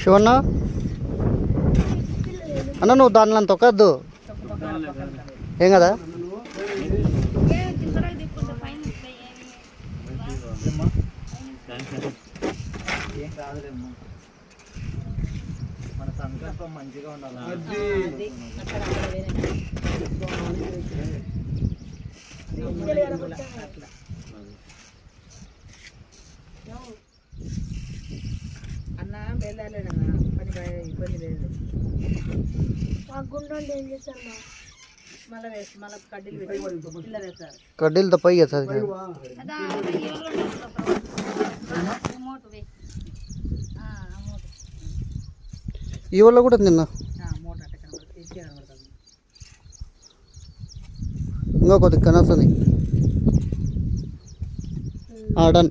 శివన్న? అన్న నువ్వు దానిలో తొక్కద్దు. ఏం కదా? ఏం కాదులేమ్మా. మన సంకల్పం మంచిగా ఉండాలి? అట్లా అన్న వెళ్ళాలేడు పని ఇబ్బంది లేదు. మళ్ళీ వేసి మళ్ళీ కడ్డీలు పెట్టి ఈ వల్ల కూడా నిన్న ఇంకా కొద్దిగా కనస్తుంది డన్